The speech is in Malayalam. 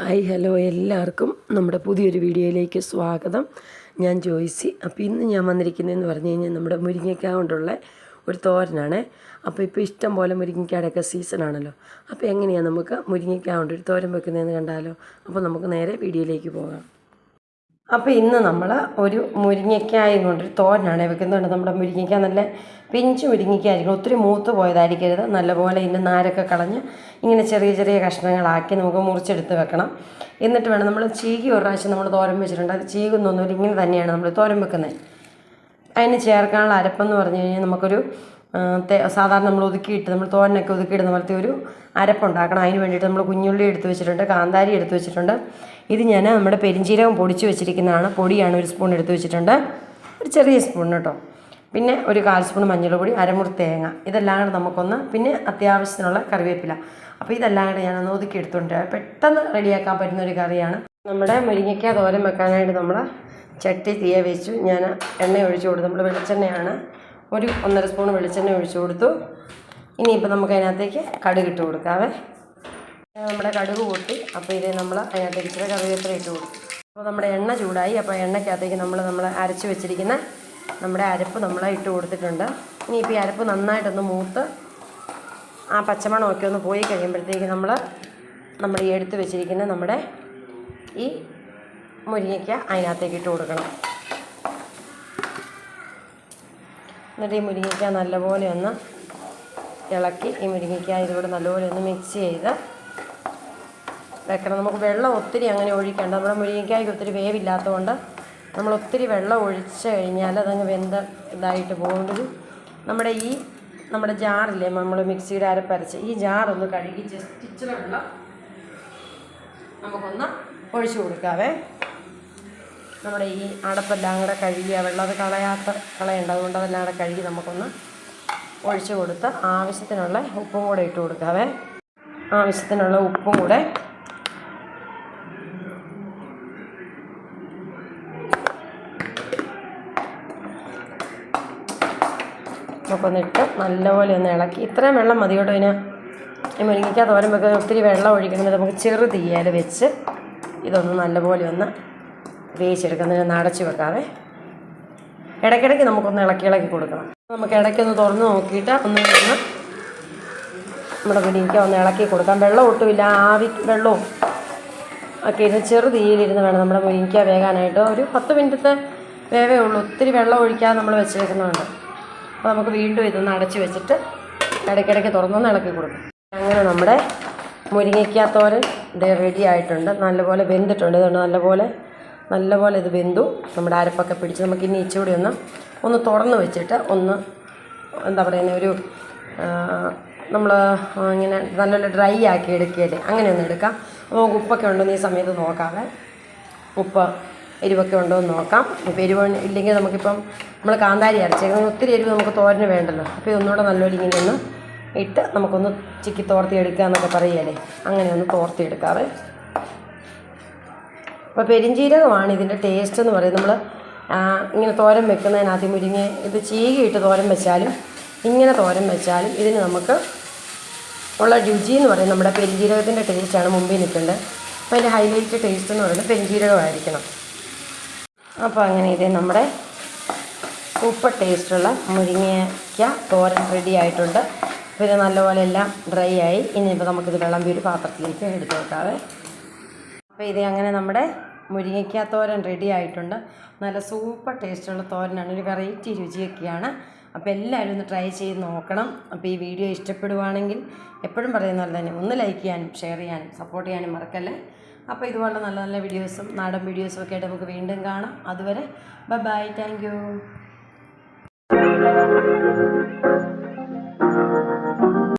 ഹായ് ഹലോ എല്ലാവർക്കും നമ്മുടെ പുതിയൊരു വീഡിയോയിലേക്ക് സ്വാഗതം. ഞാൻ ജോയ്സി. അപ്പോൾ ഇന്ന് ഞാൻ വന്നിരിക്കുന്നതെന്ന് പറഞ്ഞു കഴിഞ്ഞാൽ നമ്മുടെ മുരിങ്ങയ്ക്ക കൊണ്ടുള്ള ഒരു തോരനാണ്. അപ്പോൾ ഇപ്പോൾ ഇഷ്ടം പോലെ മുരിങ്ങയ്ക്കാടൊക്കെ സീസണാണല്ലോ അപ്പോൾ എങ്ങനെയാണ് നമുക്ക് മുരിങ്ങയ്ക്ക കൊണ്ട് ഒരു തോരൻ വെക്കുന്നതെന്ന് കണ്ടാലോ. അപ്പോൾ നമുക്ക് നേരെ വീഡിയോയിലേക്ക് പോകാം. അപ്പോൾ ഇന്ന് നമ്മൾ ഒരു മുരിങ്ങയ്ക്കായും കൊണ്ടൊരു തോരനാണ് വെക്കുന്നുണ്ട് നമ്മുടെ മുരിങ്ങയ്ക്ക നല്ല പിഞ്ച് മുരിങ്ങയ്ക്കായിരിക്കും. ഒത്തിരി മൂത്ത് പോയതായിരിക്കരുത്. നല്ലപോലെ ഇതിന്റെ നാരൊക്കെ കളഞ്ഞ് ഇങ്ങനെ ചെറിയ ചെറിയ കഷ്ണങ്ങളാക്കി നമുക്ക് മുറിച്ചെടുത്ത് വെക്കണം. എന്നിട്ട് വേണം നമ്മൾ ചീകി ഒരു പ്രാവശ്യം നമ്മൾ തോരൻ വെച്ചിട്ടുണ്ട്. അത് ചീകുന്നൊന്നുമില്ല ഇങ്ങനെ തന്നെയാണ് നമ്മൾ തോരൻ വെക്കുന്നത്. അതിന് ചേർക്കാനുള്ള അരപ്പെന്ന് പറഞ്ഞു കഴിഞ്ഞാൽ നമുക്കൊരു സാധാരണ നമ്മൾ ഒതുക്കിയിട്ട് നമ്മൾ തോരനൊക്കെ ഒതുക്കിയിടുന്ന പോലത്തെ ഒരു അരപ്പുണ്ടാക്കണം അതിന് വേണ്ടിയിട്ട് നമ്മൾ കുഞ്ഞുള്ളി എടുത്ത് വെച്ചിട്ടുണ്ട് കാന്താരി എടുത്ത് വെച്ചിട്ടുണ്ട്. ഇത് ഞാൻ നമ്മുടെ പെരിഞ്ചീരകം പൊടിച്ച് വെച്ചിരിക്കുന്നതാണ്. പൊടിയാണ് ഒരു സ്പൂൺ എടുത്ത് വെച്ചിട്ടുണ്ട്. ഒരു ചെറിയ സ്പൂൺ കേട്ടോ. പിന്നെ ഒരു കാൽ സ്പൂൺ മഞ്ഞൾപ്പൊടി അരമുറി തേങ്ങ. ഇതെല്ലാം കൂടെ നമുക്കൊന്ന് പിന്നെ അത്യാവശ്യത്തിനുള്ള കറിവേപ്പില. അപ്പോൾ ഇതെല്ലാം കൂടെ ഒന്ന് ഒതുക്കി എടുത്തുകൊണ്ട് പെട്ടെന്ന് റെഡിയാക്കാൻ പറ്റുന്ന ഒരു കറിയാണ്. നമ്മുടെ മുരിങ്ങയ്ക്ക തോരൻ വെക്കാനായിട്ട് നമ്മൾ ചട്ടി തീയ വെച്ചു. ഞാൻ എണ്ണ ഒഴിച്ചു കൊടുത്തു. നമ്മൾ വെളിച്ചെണ്ണയാണ്. ഒരു ഒന്നര സ്പൂൺ വെളിച്ചെണ്ണ ഒഴിച്ചു കൊടുത്തു. ഇനിയിപ്പോൾ നമുക്ക് അതിനകത്തേക്ക് കടുക് ഇട്ട് കൊടുക്കാവേ. നമ്മുടെ കടുക് പൊട്ടി. അപ്പോൾ ഇത് നമ്മൾ അതിനകത്തേക്ക് ഇച്ചിരി കറിവേപ്പില ഇട്ട് കൊടുക്കും അപ്പോൾ നമ്മുടെ എണ്ണ ചൂടായി. അപ്പോൾ എണ്ണയ്ക്കകത്തേക്ക് നമ്മൾ നമ്മൾ അരച്ച് വെച്ചിരിക്കുന്ന നമ്മുടെ അരപ്പ് നമ്മൾ ഇട്ട് കൊടുത്തിട്ടുണ്ട്. ഇനിയിപ്പോൾ ഈ അരപ്പ് നന്നായിട്ടൊന്ന് മൂത്ത് ആ പച്ചമണമൊക്കെ ഒന്ന് പോയി കഴിയുമ്പോഴത്തേക്ക് നമ്മൾ നമ്മൾ ഈ എടുത്ത് വെച്ചിരിക്കുന്ന നമ്മുടെ ഈ മുരിങ്ങയ്ക്ക അതിനകത്തേക്ക് ഇട്ട് കൊടുക്കണം. എന്നിട്ട് ഈ മുരിങ്ങയ്ക്ക നല്ലപോലെ ഒന്ന് ഇളക്കി ഈ മുരിങ്ങയ്ക്ക ഇതിലൂടെ നല്ലപോലെ ഒന്ന് മിക്സ് ചെയ്ത് വെക്കണം. നമുക്ക് വെള്ളം ഒത്തിരി അങ്ങനെ ഒഴിക്കേണ്ട. നമ്മുടെ മുരിങ്ങയ്ക്കായ്ക്ക് ഒത്തിരി വേവില്ലാത്തതുകൊണ്ട് നമ്മൾ ഒത്തിരി വെള്ളം ഒഴിച്ച് കഴിഞ്ഞാൽ അതങ്ങ് വെന്ത ഇതായിട്ട് പോകുന്നത് നമ്മുടെ ഈ നമ്മുടെ ജാറില്ലേ നമ്മൾ മിക്സിയുടെ അരപ്പരച്ച് ഈ ജാറൊന്ന് കഴുകി ജസ്റ്റ് ഇച്ചിരി വെള്ളം നമുക്കൊന്ന് ഒഴിച്ചു കൊടുക്കാവേ. നമ്മുടെ ഈ അടപ്പെല്ലാം കൂടെ കഴുകി വെള്ളം അത് കളയാത്ത കളയേണ്ട. അതുകൊണ്ട് അതെല്ലാം കൂടെ കഴുകി നമുക്കൊന്ന് ഒഴിച്ചു കൊടുത്ത് ആവശ്യത്തിനുള്ള ഉപ്പും കൂടെ ഇട്ട് കൊടുക്കാവേ. ആവശ്യത്തിനുള്ള ഉപ്പും കൂടെ നമുക്കൊന്നിട്ട് നല്ലപോലെ ഒന്ന് ഇളക്കി. ഇത്രയും വെള്ളം മതി കേട്ടോ ഇതിന്. മുരിങ്ങയ്ക്ക തോരൻ വെക്കാൻ ഒത്തിരി വെള്ളം ഒഴിക്കണമെങ്കിൽ നമുക്ക് ചെറു തീയാൽ വെച്ച് ഇതൊന്ന് നല്ലപോലെ ഒന്ന് വേവിച്ചെടുക്കുന്നതിന് അടച്ചു വെക്കാവേ. ഇടയ്ക്കിടയ്ക്ക് നമുക്കൊന്ന് ഇളക്കി ഇളക്കി കൊടുക്കണം. നമുക്ക് ഇടയ്ക്കൊന്ന് തുറന്ന് നോക്കിയിട്ട് ഒന്ന് നമ്മുടെ മുരിങ്ങയ്ക്ക ഒന്ന് ഇളക്കി കൊടുക്കാം. വെള്ളം ഒട്ടുമില്ല. ആവി വെള്ളവും ഒക്കെ ഇരുന്ന് ചെറു തീയിലിരുന്ന് വേണം നമ്മുടെ മുരിങ്ങയ്ക്ക വേകാനായിട്ട്. ഒരു പത്ത് മിനിറ്റത്തെ വേവേ ഉള്ളൂ. ഒത്തിരി വെള്ളം ഒഴിക്കാതെ നമ്മൾ വെച്ചേക്കുന്നുണ്ട് അപ്പോൾ നമുക്ക് വീണ്ടും ഇതൊന്ന് അടച്ച് വെച്ചിട്ട് ഇടയ്ക്കിടയ്ക്ക് തുറന്നൊന്ന് ഇളക്കി കൊടുക്കും. അങ്ങനെ നമ്മുടെ മുരിങ്ങയ്ക്കാത്തോരൻ ഇത് റെഡി ആയിട്ടുണ്ട്. നല്ലപോലെ വെന്തിട്ടുണ്ട്. ഇതുകൊണ്ട് നല്ലപോലെ നല്ലപോലെ ഇത് വെന്തു. നമ്മുടെ അരപ്പൊക്കെ പിടിച്ച് നമുക്ക് ഇനി ഇച്ചിരി ഒന്ന് ഒന്ന് തുറന്ന് വെച്ചിട്ട് ഒന്ന് എന്താ പറയുന്നത് ഒരു നമ്മൾ ഇങ്ങനെ നല്ലപോലെ ഡ്രൈ ആക്കി എടുക്കുകയല്ലേ അങ്ങനെ ഒന്ന് എടുക്കാം. അപ്പോൾ ഉപ്പൊക്കെ ഉണ്ടെന്ന് ഈ സമയത്ത് നോക്കാതെ ഉപ്പ് എരിവൊക്കെ ഉണ്ടോ എന്ന് നോക്കാം. ഇപ്പോൾ എരിവ് ഇല്ലെങ്കിൽ നമുക്കിപ്പം നമ്മൾ കാന്താരി അരച്ചേക്കുന്നത് ഒത്തിരി എരിവ് നമുക്ക് തോരന് വേണ്ടല്ലോ. അപ്പോൾ ഇതൊന്നുകൂടെ നല്ലൊരു ഇങ്ങനെ ഒന്ന് ഇട്ട് നമുക്കൊന്ന് ചിക്കി തോർത്തി എടുക്കുക എന്നൊക്കെ പറയുകയല്ലേ. അങ്ങനെ ഒന്ന് തോർത്തി എടുക്കാവേ അപ്പോൾ പെരിഞ്ജീരകമാണ് ഇതിന്റെ ടേസ്റ്റ് എന്ന് പറയുന്നത്. നമ്മൾ ഇങ്ങനെ തോരൻ വെക്കുന്നതിനകത്ത് മുരിങ്ങി ഇത് ചീകിയിട്ട് തോരൻ വെച്ചാലും ഇങ്ങനെ തോരൻ വെച്ചാലും ഇതിന് നമുക്ക് ഉള്ള രുചി എന്ന് പറയുന്നത് നമ്മുടെ പെരിഞ്ജീരകത്തിന്റെ ടേസ്റ്റാണ് മുമ്പിൽ നിൽക്കേണ്ടത്. അപ്പോൾ അതിന്റെ ഹൈലൈറ്റ് ടേസ്റ്റ് എന്ന് പറയുന്നത് പെരിഞ്ജീരകമായിരിക്കണം അപ്പോൾ അങ്ങനെ ഇത് നമ്മുടെ സൂപ്പർ ടേസ്റ്റുള്ള മുരിങ്ങയ്ക്ക തോരൻ റെഡി ആയിട്ടുണ്ട്. അപ്പോൾ ഇത് നല്ലപോലെ എല്ലാം ഡ്രൈ ആയി. ഇനിയിപ്പോൾ നമുക്കിത് വെള്ളം ഒരു പാത്രത്തിലേക്ക് എടുത്ത് വെക്കാവേ. അപ്പോൾ ഇത് അങ്ങനെ നമ്മുടെ മുരിങ്ങയ്ക്ക തോരൻ റെഡി ആയിട്ടുണ്ട്. നല്ല സൂപ്പർ ടേസ്റ്റുള്ള തോരനാണ്. ഒരു വെറൈറ്റി രുചിയൊക്കെയാണ്. അപ്പോൾ എല്ലാവരും ഒന്ന് ട്രൈ ചെയ്ത് നോക്കണം. അപ്പോൾ ഈ വീഡിയോ ഇഷ്ടപ്പെടുവാണെങ്കിൽ എപ്പോഴും പറയുന്ന പോലെ തന്നെ ഒന്ന് ലൈക്ക് ചെയ്യാനും ഷെയർ ചെയ്യാനും സപ്പോർട്ട് ചെയ്യാനും മറക്കല്ലേ? അപ്പോൾ ഇതുപോലെ നല്ല നല്ല വീഡിയോസും നാടൻ വീഡിയോസും ഒക്കെ ആയിട്ട് നമുക്ക് വീണ്ടും കാണാം. അതുവരെ ബൈ ബൈ താങ്ക് യു